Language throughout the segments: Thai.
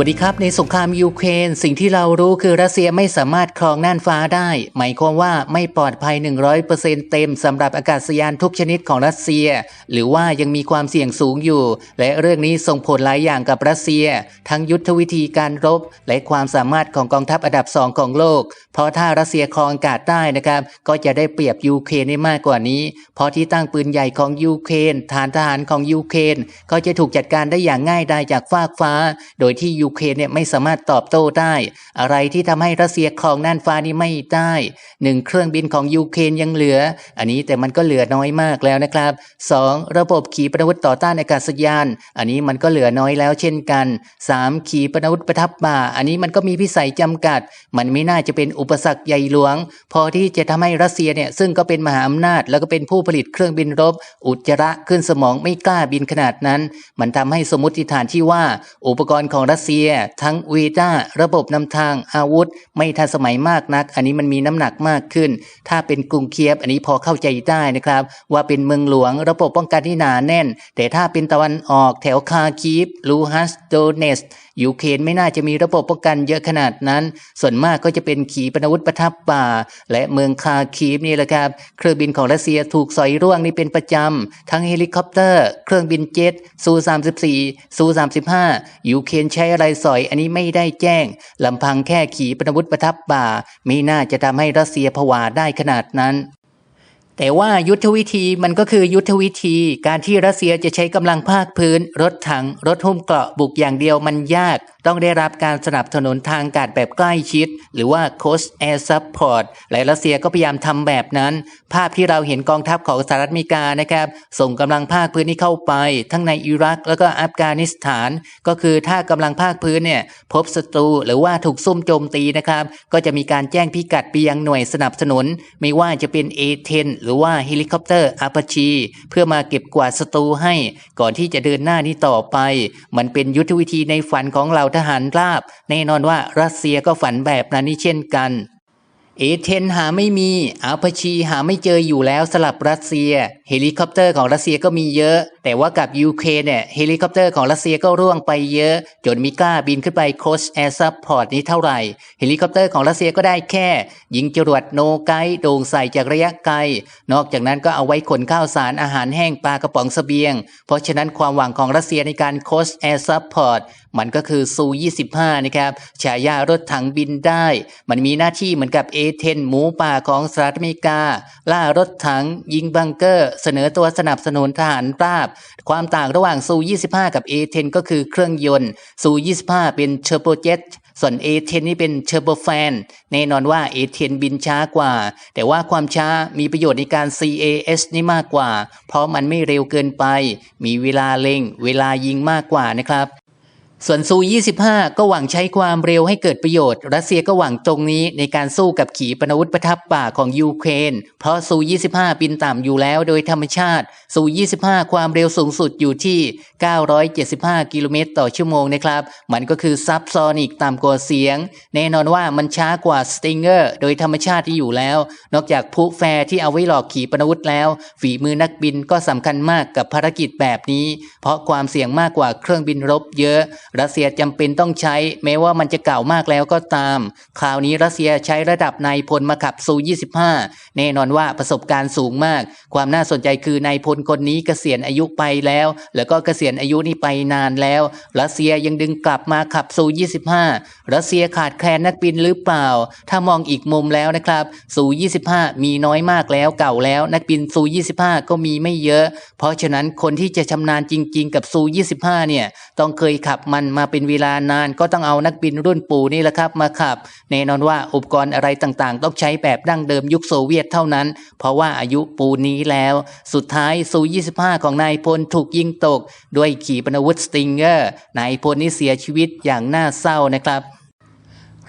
วัสดีครับ ในสงครามยูเครนสิ่งที่เรารู้คือรัสเซียไม่สามารถครองน่านฟ้าได้ หมายความว่าไม่ปลอดภัย 100%เต็มสำหรับอากาศยานทุกชนิดของรัสเซีย หรือว่ายังมีความเสี่ยงสูงอยู่ และเรื่องนี้ส่งผลหลายอย่างกับรัสเซีย ทั้งยุทธวิธีการรบ และความสามารถของกองทัพอันดับสองของโลก เพราะถ้ารัสเซียครองอากาศได้นะครับก็จะได้เปรียบยูเครนได้มากกว่านี้ เพราะที่ตั้งปืนใหญ่ของยูเครนฐานทหารของยูเครนก็จะถูกจัดการได้อย่างง่ายดายจากฟากฟ้า โดยที่ยููเครนเนี่ยไม่สามารถตอบโต้ได้ อะไรที่ทำให้รัสเซียครองน่านฟ้านี้ไม่ได้หนึ่งเครื่องบินของยูเครนยังเหลือ อันนี้แต่มันก็เหลือน้อยมากแล้วนะครับสองระบบขีปนาวุธต่อต้านอากาศยาน อันนี้มันก็เหลือน้อยแล้วเช่นกันสามขีปนาวุธประทับบ่า อันนี้มันก็มีพิสัยจำกัด มันไม่น่าจะเป็นอุปสรรคใหญ่หลวง พอที่จะทำให้รัสเซียเนี่ยซึ่งก็เป็นมหาอำนาจ แล้วก็เป็นผู้ผลิตเครื่องบินรบ อุจจาระขึ้นสมองไม่กล้าบินขนาดนั้น มันทำให้สมมติฐานที่ว่า อุปกรณ์ของรัสเซียทั้งวีด้าระบบนำทางอาวุธ ไม่ทันสมัยมากนัก อันนี้มันมีน้ำหนักมากขึ้น ถ้าเป็นกรุงเคียบ อันนี้พอเข้าใจได้นะครับ ว่าเป็นเมืองหลวงระบบป้องกันที่หนาแน่น แต่ถ้าเป็นตะวันออกแถวคาคีฟลูฮัสโดเนส ยูเครนไม่น่าจะมีระบบป้องกันเยอะขนาดนั้น ส่วนมากก็จะเป็นขีปนาวุธประทับป่า และเมืองคาคีฟนี่แหละครับ เครื่องบินของรัสเซียถูกสอยร่วงนี่เป็นประจำ ทั้งเฮลิคอปเตอร์ เครื่องบินเจ็ตซู 34 ซู 35 ยูเครนใช้อะไรสอยอันนี้ไม่ได้แจ้งลำพังแค่ขีปนาวุธประทับป่า ไม่น่าจะทำให้รัสเซียผวาได้ขนาดนั้น แต่ว่ายุทธวิธีมันก็คือยุทธวิธีการที่รัสเซียจะใช้กำลังภาคพื้น รถถัง รถหุ้มเกราะบุกอย่างเดียวมันยาก ต้องได้รับการสนับสนุนทางกาศแบบใกล้ชิด หรือว่า Coast Air Support และรัสเซียก็พยายามทำแบบนั้น ภาพที่เราเห็นกองทัพของสหรัฐอเมริกานะครับส่งกำลังภาคพื้นนี้เข้าไป ทั้งในอิรัก แล้วก็อัฟกานิสถาน ก็คือถ้ากำลังภาคพื้นเนี่ยพบศัตรูหรือว่าถูกซุ่มโจมตีนะครับก็จะมีการแจ้งพิกัดไปยังหน่วยสนับสนุน ไม่ว่าจะเป็น A10 หรือว่าเฮลิคอปเตอร์อาปาชีเพื่อมาเก็บกวาดศัตรูให้ ก่อนที่จะเดินหน้านี้ต่อไป มันเป็นยุทธวิธีในฝันของเหล่าทหารราบ แน่นอนว่ารัสเซียก็ฝันแบบนั้นนี่เช่นกัน เอเทนหาไม่มีอาพชีหาไม่เจออยู่แล้วสลับรัสเซีย เฮลิคอปเตอร์ของรัสเซียก็มีเยอะ แต่ว่ากับยูเครนเนี่ยเฮลิคอปเตอร์ของรัสเซียก็ร่วงไปเยอะ จนมีกล้าบินขึ้นไปโคชแอร์ซัพพอร์ตนี้เท่าไหร่ เฮลิคอปเตอร์ของรัสเซียก็ได้แค่ ยิงจรวดโนไกโด่งใส่จากระยะไกล นอกจากนั้นก็เอาไว้ขนข้าวสารอาหารแห้งปลากระป๋องเสบียง เพราะฉะนั้นความหวังของรัสเซียในการโคชแอร์ซัพพอร์ต มันก็คือซู 25 นะครับฉายารถถังบินได้ มันมีหน้าที่เหมือนกับ A10 หมูป่าของสหรัฐอเมริกา ล่ารถถัง ยิงบังเกอร์ เสนอตัวสนับสนุนทหารราบ ความต่างระหว่างซู 25 กับ A10 ก็คือเครื่องยนต์ซู 25 เป็นเชอร์โบเจ็ตส่วน A10 นี่เป็นเชอร์โบแฟนแน่นอนว่า A10 บินช้ากว่า แต่ว่าความช้ามีประโยชน์ในการ CAS นี่มากกว่า เพราะมันไม่เร็วเกินไป มีเวลาเล็ง เวลายิงมากกว่านะครับ ส่วนซู 25 ก็หวังใช้ความเร็วให้เกิดประโยชน์ รัสเซียก็หวังตรงนี้ในการสู้กับขีปนาวุธประทับป่าของยูเครน เพราะซู 25 บินต่ำอยู่แล้วโดยธรรมชาติ ซู 25 ความเร็วสูงสุดอยู่ที่ 975 กิโลเมตรต่อชั่วโมงนะครับ มันก็คือซับซอนิกต่ำกว่าเสียง แน่นอนว่ามันช้ากว่าสติงเกอร์โดยธรรมชาติที่อยู่แล้ว นอกจากพลุแฟร์ที่เอาไว้หลอกขีปนาวุธแล้ว ฝีมือนักบินก็สำคัญมากกับภารกิจแบบนี้ เพราะความเสี่ยงมากกว่าเครื่องบินรบเยอะรัสเซียจำเป็นต้องใช้ แม้ว่ามันจะเก่ามากแล้วก็ตาม คราวนี้รัสเซียใช้ระดับนายพลมาขับซู 25 แน่นอนว่าประสบการณ์สูงมาก ความน่าสนใจคือนายพลคนนี้เกษียณอายุไปแล้ว แล้วก็เกษียณอายุนี่ไปนานแล้ว รัสเซียยังดึงกลับมาขับซู 25 รัสเซียขาดแคลนนักบินหรือเปล่า ถ้ามองอีกมุมแล้วนะครับซู 25 มีน้อยมากแล้วเก่าแล้ว นักบินซู 25 ก็มีไม่เยอะ เพราะฉะนั้นคนที่จะชำนาญจริง ๆ กับซู 25 เนี่ยต้องเคยขับมันมาเป็นเวลานานก็ต้องเอานักบินรุ่นปู่นี่แหละครับมาขับแน่นอนว่าอุปกรณ์อะไรต่างๆ ต้องใช้แบบดั้งเดิมยุคโซเวียตเท่านั้น เพราะว่าอายุปูนี้แล้ว สุดท้ายซู 25 ของนายพลถูกยิงตก ด้วยขีปนาวุธสติงเกอร์นายพลนี่เสียชีวิตอย่างน่าเศร้านะครับ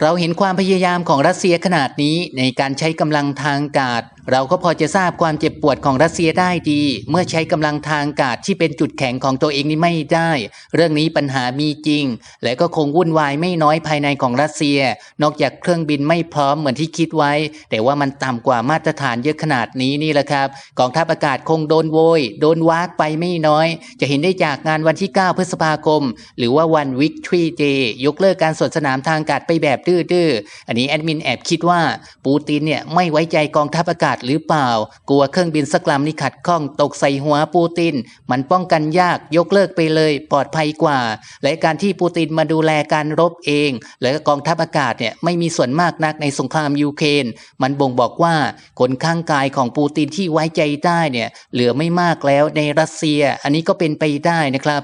เราเห็นความพยายามของรัสเซียขนาดนี้ในการใช้กำลังทางอากาศ เราก็พอจะทราบความเจ็บปวดของรัสเซียได้ดี เมื่อใช้กำลังทางอากาศที่เป็นจุดแข็งของตัวเองนี่ไม่ได้ เรื่องนี้ปัญหามีจริง และก็คงวุ่นวายไม่น้อยภายในของรัสเซีย นอกจากเครื่องบินไม่พร้อมเหมือนที่คิดไว้ แต่ว่ามันต่ำกว่ามาตรฐานเยอะขนาดนี้นี่แหละครับกองทัพอากาศคงโดนโวย โดนวากไปไม่น้อย จะเห็นได้จากงานวันที่ 9 พฤษภาคม หรือว่าวันวิกทรีเดย์ยกเลิกการสวนสนามทางอากาศไปแบบดื้อๆอันนี้แอดมินแอบคิดว่าปูตินเนี่ยไม่ไว้ใจกองทัพอากาศหรือเปล่า กลัวเครื่องบินสักลำนี่ขัดข้องตกใส่หัวปูติน มันป้องกันยากยกเลิกไปเลยปลอดภัยกว่า และการที่ปูตินมาดูแลการรบเอง และกองทัพอากาศเนี่ยไม่มีส่วนมากนักในสงครามยูเครนมันบ่งบอกว่าคนข้างกายของปูตินที่ไว้ใจได้เนี่ยเหลือไม่มากแล้วในรัสเซีย อันนี้ก็เป็นไปได้นะครับ